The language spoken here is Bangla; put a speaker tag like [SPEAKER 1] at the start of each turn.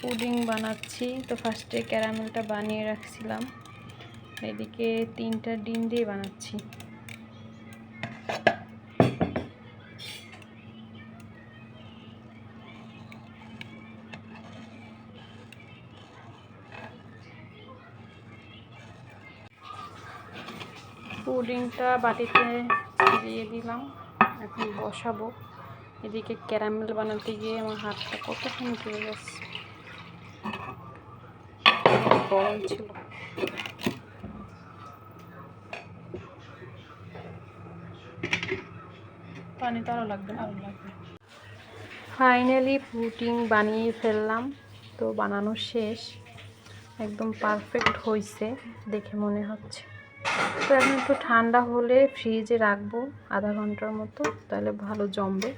[SPEAKER 1] পুডিং বানাচ্ছি। তো ফার্স্টে ক্যারামেলটা বানিয়ে রাখছিলাম। এদিকে তিনটা ডিম দিয়ে বানাচ্ছি। পুডিংটা বাটিতে দিয়ে দিলাম। এখন বসাবো। এদিকে ক্যারামেল বানাতে গিয়ে আমার হাতটা কতখানি পুড়ে গেছে ফাইনালি পুডিং বানিয়ে ফেললাম, তো বানানো শেষ। একদম পারফেক্ট হয়েছে দেখে মনে হচ্ছে। তো এখন একটু ঠান্ডা হলে ফ্রিজে রাখব, আধা ঘণ্টার মতো, তাহলে ভালো জমবে।